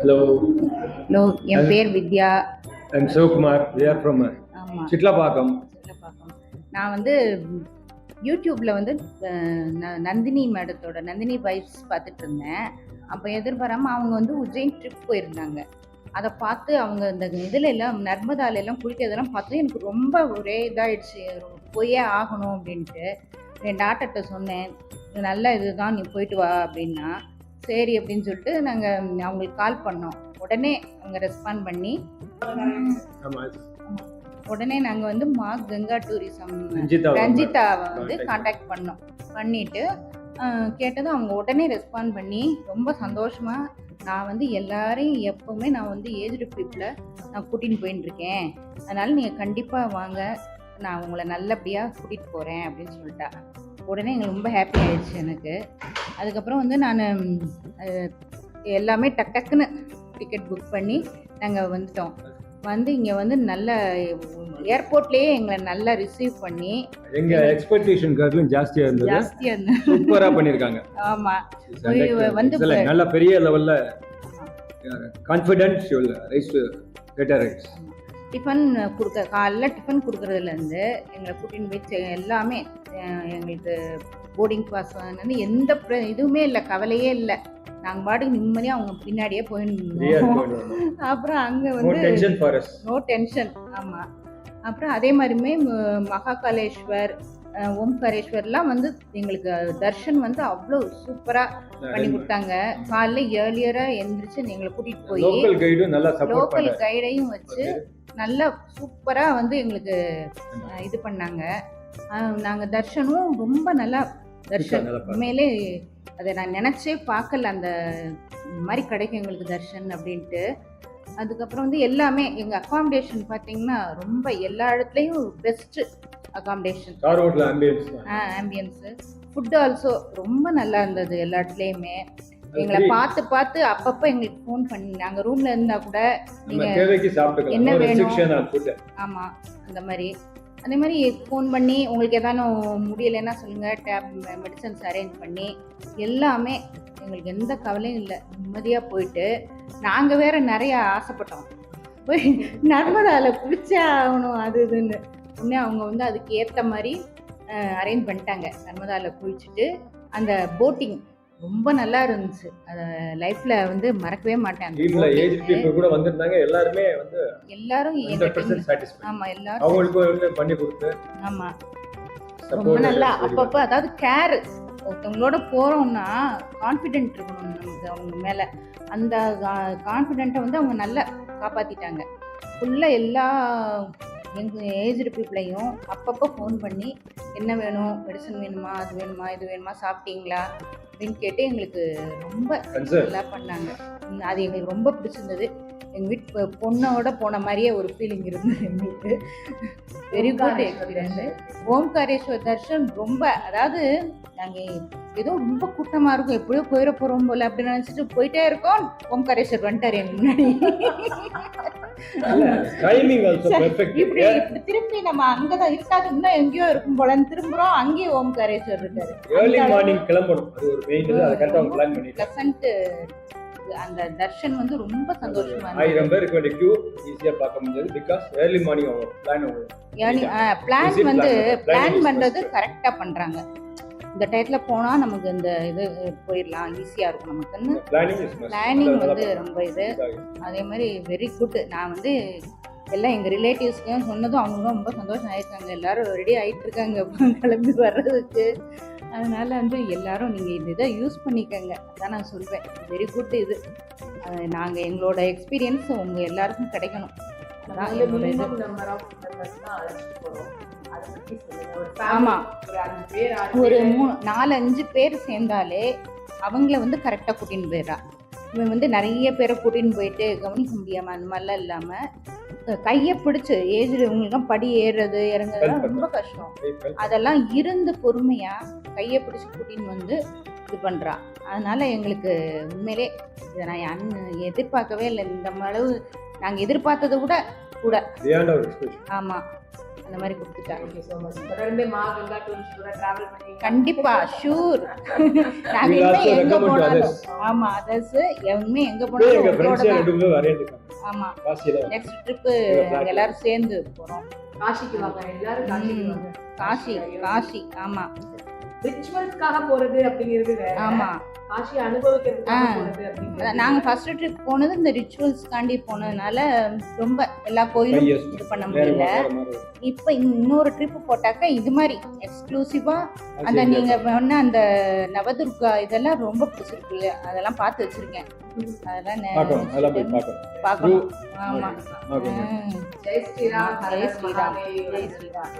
Hello, hello என் பேர் வித்யா. are from uh, ஆமாம் Chitlapakam. பார்க்கணும் நான் வந்து யூடியூப்பில் வந்து நந்தினி மேடத்தோட நந்தினி வைப்ஸ் பார்த்துட்டு இருந்தேன். அப்போ எதிர்பாராமல் அவங்க வந்து உஜ்ஜைன் ட்ரிப் போயிருந்தாங்க. அதை பார்த்து அவங்க இந்த இதில் எல்லாம் நர்மதால எல்லாம் குளிக்கிறதெல்லாம் பார்த்து எனக்கு ரொம்ப ஒரே இதாயிடுச்சு. போயே ஆகணும் அப்படின்ட்டு. என் டாக்டர்கிட்ட சொன்னேன் நல்ல இதுதான் நீ போயிட்டு வா அப்படின்னா. சரி அப்படின்னு சொல்லிட்டு நாங்கள் அவங்களுக்கு கால் பண்ணோம். உடனே அவங்க ரெஸ்பாண்ட் பண்ணி உடனே நாங்கள் வந்து மா கங்கா டூரிசம் ரஞ்சிதா ரஞ்சிதாவை வந்து. காண்டாக்ட் பண்ணோம். பண்ணிட்டு கேட்டதும் அவங்க உடனே ரெஸ்பாண்ட் பண்ணி ரொம்ப சந்தோஷமா நான் வந்து எல்லாரையும் எப்பவுமே நான் வந்து ஏஜ்டு பீப்புளை நான் கூட்டின்னு போயின்னு இருக்கேன். அதனால நீங்கள் கண்டிப்பாக வாங்க. நான் உங்களை நல்லபடியாக கூட்டிகிட்டு போகிறேன் அப்படின்னு சொல்லிட்டா. உடனே எங்களுக்கு ரொம்ப ஹாப்பி ஆயிடுச்சு எனக்கு. அதுக்கப்புறம் வந்து நான் எல்லாமே டக் டக்குன்னு டிக்கெட் புக் பண்ணி நாங்கள் வந்துட்டோம். வந்து இங்கே வந்து நல்ல ஏர்போர்ட்லேயே எங்களை நல்லா ரிசீவ் பண்ணி எங்க எக்ஸ்பெக்டேஷன் காட்டிலும் ஜாஸ்தியா இருந்தது. ஜாஸ்தியாக இருந்த சூப்பரா பண்ணிருக்காங்க ஆமாம் வந்து. நல்ல பெரிய லெவல்ல confident rise to better rights tiffin கொடுக்க காலைல டிஃபன் கொடுக்குறதுலேருந்து எங்களை கூட்டின்னு போய் எல்லாமே எங்களுக்கு போர்டிங் பாஸ் வந்து எந்த இதுவுமே இல்லை கவலையே இல்லை. நாங்கள் பாட்டுக்கு நிம்மதியாக அவங்க பின்னாடியே போயிருந்தோம் அப்புறம் அங்கே வந்து நோ டென்ஷன் ஆமாம் அப்புறம் அதே மாதிரியுமே மகாகாலேஸ்வர் ஓம்காரேஸ்வர்லாம் வந்து எங்களுக்கு தர்ஷன் வந்து அவ்வளோ சூப்பராக பண்ணி கொடுத்தாங்க. காலைல ஏர்லியராக எந்திரிச்சு எங்களை கூட்டிகிட்டு போய் லோக்கல் கைடையும் வச்சு நல்லா சூப்பராக வந்து எங்களுக்கு இது பண்ணாங்க. அஹ், நாங்க தர்ஷனும் ரொம்ப நல்லா தர்ஷன். உண்மையிலே அதை நான் நினச்சே பார்க்கல அந்த மாதிரி கிடைக்கும் எங்களுக்கு தர்ஷன் அப்படின்ட்டு. அதுக்கப்புறம் வந்து எல்லாமே எங்கள் அகாமடேஷன் பார்த்தீங்கன்னா ரொம்ப எல்லா இடத்துலையும் பெஸ்ட்டு ரோட்ல ஆம்பியன்ஸ் ஃபுட்டு ஆல்சோ ரொம்ப நல்லா இருந்தது எல்லா இடத்துலையுமே. எங்களை பார்த்து பார்த்து அப்பப்போ எங்களுக்கு ஃபோன் பண்ணி நாங்கள் ரூமில் இருந்தால் கூட நீங்கள் என்ன வேணும்? ஆமாம் அந்த மாதிரி. அதே மாதிரி ஃபோன் பண்ணி உங்களுக்கு எதானும் முடியலைன்னா சொல்லுங்கள் டேப் மெடிசன்ஸ் அரேஞ்ச் பண்ணி எல்லாமே எங்களுக்கு எந்த கவலையும் இல்லை. நிம்மதியாக போயிட்டு நாங்கள் வேற நிறைய ஆசைப்பட்டோம். போய் நர்மதாவில் குளிச்சே ஆகணும் அது இதுன்னு. உடனே அவங்க வந்து அதுக்கு ஏற்ற மாதிரி அரேஞ்ச் பண்ணிட்டாங்க. நர்மதாவில் குளிச்சுட்டு அந்த போட்டிங் ரொம்ப நல்லா இருந்துச்சு. அதை லைஃப்பில் வந்து மறக்கவே மாட்டேன் டீம்ல ஏஜ். பீப்புள் கூட வந்திருந்தாங்க எல்லாருமே வந்து எல்லாரும் ஆமாம் எல்லாரும் அவங்களுக்கு பண்ணி கொடுத்து ஆமா. ரொம்ப நல்லா அப்பப்போ அதாவது கேர் ஒருத்தவங்களோட போறோம்னா கான்ஃபிடென்ட் இருக்கணும் நமக்கு அவங்க மேல. அந்த கான்ஃபிடென்ட்டை வந்து அவங்க நல்லா காப்பாத்திட்டாங்க. ஃபுல்லாக எல்லா எங்கள் ஏஜ்டு பீப்புளையும் அப்பப்போ ஃபோன் பண்ணி என்ன வேணும்? மெடிசன் வேணுமா? அது வேணுமா? இது வேணுமா? சாப்பிட்டீங்களா? அப்படின்னு கேட்டு எங்களுக்கு ரொம்ப நல்லா பண்ணாங்க. அது எங்களுக்கு ரொம்ப பிடிச்சிருந்தது. எங்கள் வீட்டு பொண்ணோட போன மாதிரியே ஒரு ஃபீலிங் இருந்தது எங்களுக்கு. Very good experience Omkareshwar darshan ரொம்ப அதாவது நாங்கள் ஏதோ ரொம்ப கூட்டமாக இருக்கும். எப்படியோ போயிட போகிறோம் போல அப்படின்னு நினச்சிட்டு போயிட்டே இருக்கோம். ஓம்காரேஸ்வர் வந்துட்டார் என் முன்னாடி. இப்படி திரும்பி நம்ம அங்கதான் இருக்காது. இன்னும் எங்கேயோ இருக்கும் போலன்னு திரும்புறோம் அங்கேயும் ஓம்காரேஸ்வர் இருக்காரு. ஏர்லி மார்னிங் கிளம்பணும். அது ஒரு மெயின் அந்த தர்ஷன் வந்து ரொம்ப சந்தோஷமா ஆயிரம் பேருக்கு வேண்டிய கியூ ஈஸியாக பார்க்க முடியாது பிகாஸ் ஏர்லி மார்னிங் அவங்க பிளான் பிளான் வந்து பிளான் பண்றது. கரெக்டா பண்றாங்க. இந்த டயத்துல போனா நமக்கு இந்த இது போயிடலாம் ஈஸியா இருக்கும் நமக்குன்னு. பிளானிங் வந்து ரொம்ப இது. அதே மாதிரி வெரி குட் நான் வந்து எல்லாம் எங்கள் ரிலேட்டிவ்ஸ்க்கும் சொன்னதும் அவங்களும் ரொம்ப சந்தோஷம் ஆயிருக்காங்க. எல்லாரும் ரெடி ஆயிட்டு இருக்காங்க கிளம்பி வர்றதுக்கு. அதனால வந்து எல்லாரும் நீங்கள் இந்த இதை யூஸ் பண்ணிக்கங்க. அதான் நான் சொல்வேன் வெரி குட் இது. நாங்கள் எங்களோட எக்ஸ்பீரியன்ஸ் உங்கள் எல்லாருக்கும் கிடைக்கணும். அதான் என்னோட இது. ஆமா. ஒரு. மூணு நாலு அஞ்சு பேர் சேர்ந்தாலே அவங்கள வந்து கரெக்டாக கூட்டின்னு போயிடுறா. இவன் வந்து நிறைய பேரை கூட்டின்னு போயிட்டு கவனிக்க முடியாமல் அந்த மாதிரிலாம் இல்லாமல் கையை பிடிச்சி ஏஜ் இவங்களுக்கும் படி ஏறுறது இறங்குறதுலாம் ரொம்ப கஷ்டம். அதெல்லாம் இருந்து பொறுமையாக கையை பிடிச்சி கூட்டின்னு வந்து இது பண்ணுறா அதனால் எங்களுக்கு உண்மையிலே இதை நான் அன் எதிர்பார்க்கவே இல்லை. இந்த அளவு நாங்கள் எதிர்பார்த்ததை அவர் எக்ஸ்பெக்டேஷன் ஆமாம் அந்த மாதிரி கொடுத்துட்டாங்க. தேங்க்யூ ஸோ மச் தொடர்ந்து மா கங்கா டூரிஸ்ட் கூட டிராவல் பண்ணி. கண்டிப்பா ஷூர் நாங்க also எங்க போனாலும். ஆமா அதர்ஸ் இனிமே எங்க போனாலும் ஆமா. நெக்ஸ்ட் ட்ரிப்பு எல்லாரும் சேர்ந்து போறோம். காசிக்கு வாங்க. எல்லாரும் காசி காசி ஆமா. ரிச்சுவல்ஸ்க்காக போறது அப்படிங்கிறது ஆமா. காசி அப்படிங்கிறது. நாங்க ஃபர்ஸ்ட் ட்ரிப் போனது இந்த ரிச்சுவல்ஸ்க்காண்டி போனதுனால ரொம்ப எல்லா கோயிலும். இது பண்ண முடியல. இப்போ இன்னொரு ட்ரிப் போட்டாக்கா இது மாதிரி எக்ஸ்க்ளூசிவா அந்த. நீங்க சொன்ன அந்த நவதுர்கா இதெல்லாம் ரொம்ப பிடிச்சிருக்கு அதெல்லாம் பார்த்து வச்சிருக்கேன். அதெல்லாம் பார்க்கணும் ஆமா. ஜெய் ஸ்ரீராம் ஜெய் ஹர ஸ்ரீராம். ஜெய் ஸ்ரீராம்.